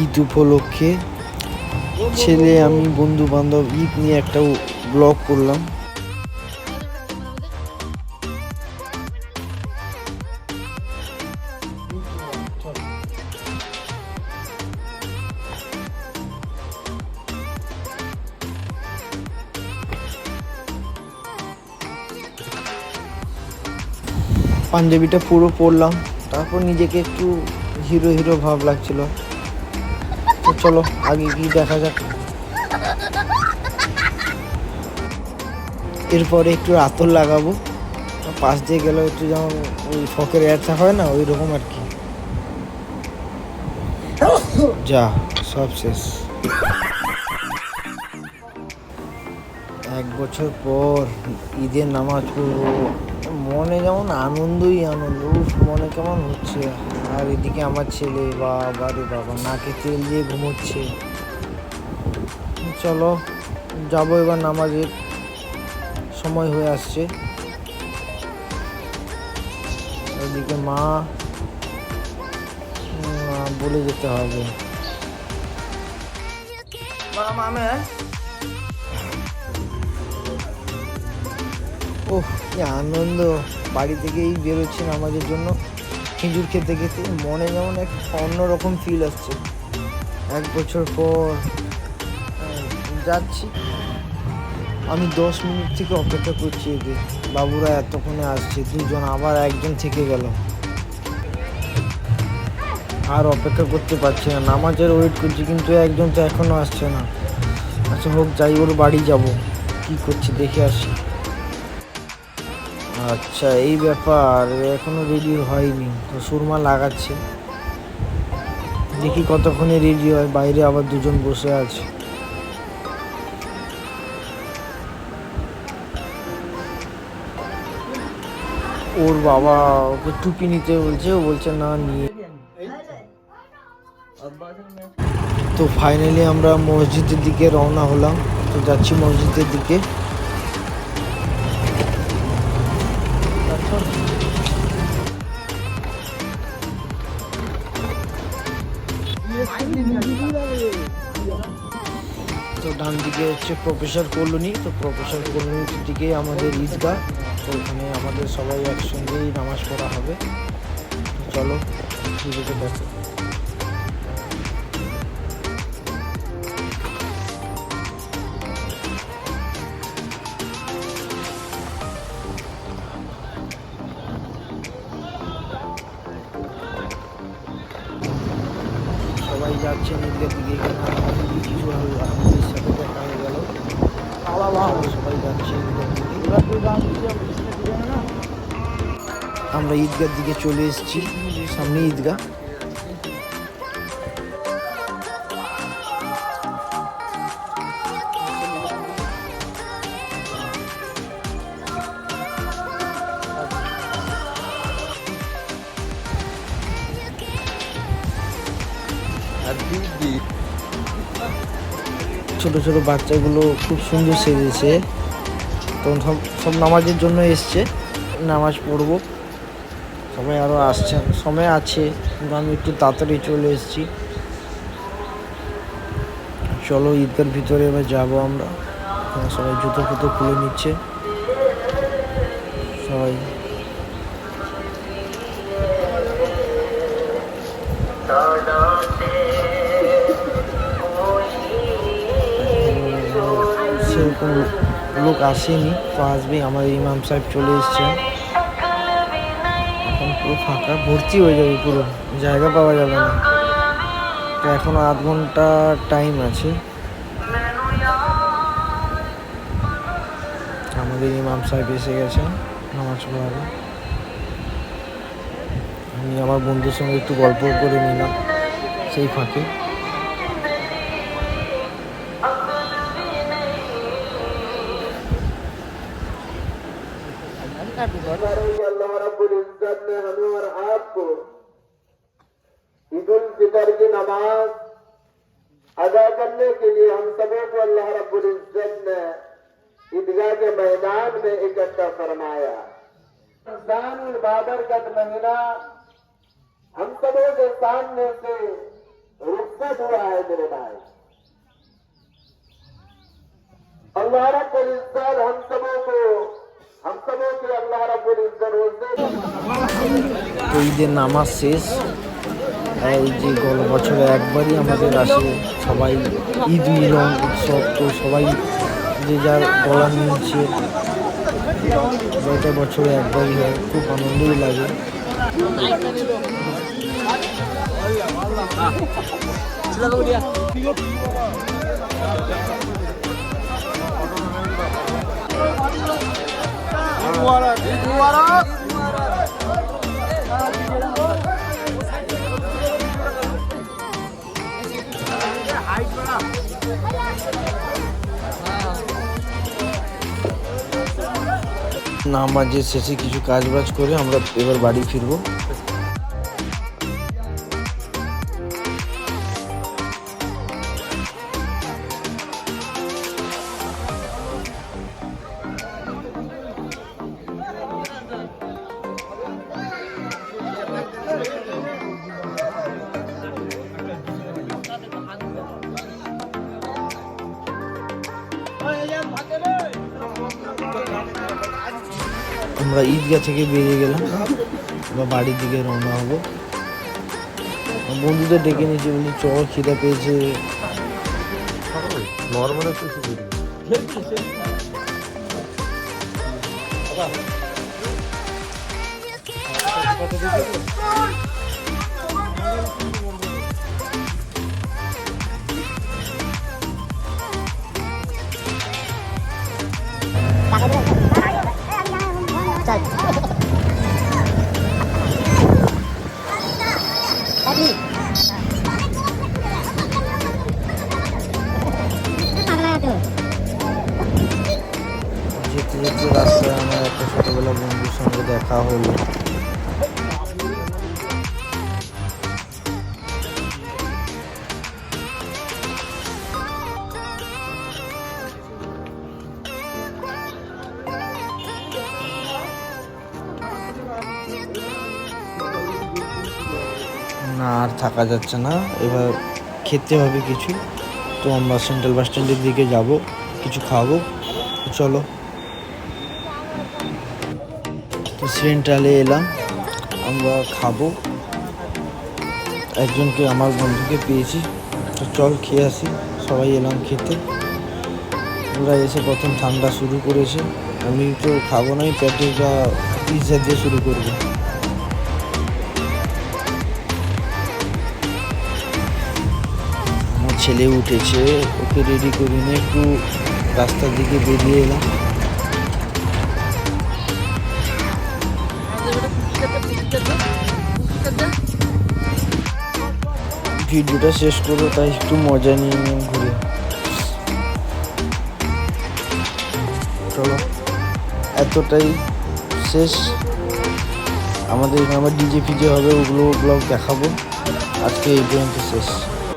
ঈদ উপলক্ষে ছেলে আমি বন্ধু বান্ধব ঈদ নিয়ে একটা ব্লগ করলাম। পাঞ্জাবিটা পুরো পরলাম তারপর নিজেকে একটু হিরো হিরো ভাব লাগছিল। তো চলো, আগে কি দেখা যাক। এরপরে একটু আতর লাগাবো। পাশ দিয়ে গেলে একটু যেমন ওই ফকের অ্যাডটা হয় না ওই রকম আর কি। যা, সব শেষ। এক বছর পর ঈদের নামাজ পড়ব। মনে যেমন আনন্দই আনন্দ মনে কেমন হচ্ছে। আর এদিকে আমার ছেলে, বাবা রে বাবা, নাকে তেল দিয়ে ঘুমোচ্ছে। চলো, যাব এবার নামাজের সময় হয়ে আসছে। ওদিকে মা বলে যেতে হবে। ওহ, কি আনন্দ। বাড়ি থেকেই বেরোচ্ছি নামাজের জন্য। খেজুর খেতে খেতে মনে যেমন এক অন্যরকম ফিল আসছে। এক বছর পর যাচ্ছি। আমি দশ মিনিট থেকে অপেক্ষা করছি একে। বাবুরা এতক্ষণে আসছে, দুজন আবার একজন থেকে গেল। আর অপেক্ষা করতে পারছি না, নামাজের ওয়েট করছি, কিন্তু একজন তো এখনও আসছে না। আচ্ছা হোক, যাই ওর বাড়ি যাব। কি করছি, দেখে আসি। আচ্ছা এই ব্যাপার এখনও রেডি হয়নি, তো সুরমা লাগাচ্ছে। দেখি কতক্ষণে রেডি হয়, বাইরে আবার দুজন বসে আছে। ওর বাবা, ওকে টুপি নিতে বলছে, ও বলছে, না, নিয়ে তো ফাইনালি আমরা মসজিদের দিকে রওনা হলাম, তো যাচ্ছি মসজিদের দিকে। দিকে হচ্ছে প্রফেসর কলোনি তো প্রফেসর কলোনির দিকে আমাদের ঈদগাহ, তো ওখানে আমাদের সবাই একসঙ্গেই নামাজ পড়া হবে। চলো ভিডিওতে দেখো সবাই যাচ্ছে ঈদগাহ দিকে কিছু আমাদের সাথে দেখা হয়ে গেল সবাই যাচ্ছে ঈদগাহ দিকে আমরা ঈদগার দিকে চলে এসেছি সামনে ঈদগাহ ছোট ছোট বাচ্চাগুলো খুব সুন্দর সেজেছে। তো সব সব নামাজের জন্য এসছে। নামাজ পড়ব। সবাই আরও আসছে সময় আছে। কিন্তু আমি একটু তাড়াতাড়ি চলে এসেছি। চলো, ঈদগার ভিতরে এবার যাব আমরা। সবাই জুতো ফুতো খুলে নিচ্ছে। সবাই সেরকম লোক আসেনি, তো আসবে আমাদের ইমাম সাহেব চলে এসছেন এখন পুরো ফাঁকা, ভর্তি হয়ে যাবে পুরো, জায়গা পাওয়া যাবে না। তো এখনও আধ ঘণ্টা টাইম আছে। আমাদের ইমাম সাহেব এসে গেছেন নামাজ পড়াবে। আমি আমার বন্ধুর সঙ্গে একটু গল্প করে নিলাম, সেই ফাঁকে। कर दीजिए अल्लाह रब्बुल इज़्ज़त ने हमें और आपको ईद उल फितर की नमाज़ अदा करने के लिए हम सबों को अल्लाह रब्बुल इज़्ज़त ने ईदगाह के मैदान में इकट्ठा फरमाया। रमज़ान उल बाबरकत महीना हम सबों के सामने से रुखसत हुआ है मेरे भाई। अल्लाह रब्बुल इज़्ज़त हम ঈদের নামাজ শেষ এই যে গত বছরে একবারই আমাদের আসে সবাই ঈদ মিলন উৎসব, তো সবাই যে যার গলা নিয়েছে গত বছরে একবারই হয়, খুব আনন্দই লাগে। নামাজের শেষে কিছু কাজ বাজ করে আমরা এবার বাড়ি ফিরবো। আমরা ঈদগাহ থেকে বেরিয়ে গেলাম। বা বাড়ির দিকে রওনা হব। বন্ধুদের ডেকে নিয়েছি বলি চ খিদা পেয়েছে। নর্মাল একটু না, আর থাকা যাচ্ছে না। এবার খেতে হবে কিছু। তো আমরা সেন্ট্রাল বাস স্ট্যান্ডের দিকে যাব, কিছু খাব। চলো। তো সেন্ট্রালে এলাম। আমরা খাব। একজনকে, আমার বন্ধুকে পেয়েছি। তো চল খেয়ে আসি। সবাই এলাম খেতে। ওরা এসে প্রথম ঠান্ডা শুরু করেছে। আমি তো খাব নাই, পেটে বা পিৎজা দিয়ে শুরু করব। ছেলে উঠেছে, ওকে রেডি করে নিয়ে একটু রাস্তার দিকে বেরিয়ে এলাম। ভিডিওটা শেষ করব, তাই একটু মজা নিয়ে নিয়ে ঘুরে। চলো। এতটাই শেষ। আমাদের আবার ডিজে ফিজে হবে, ওগুলো ব্লগ দেখাবো। আজকে এই পর্যন্ত শেষ।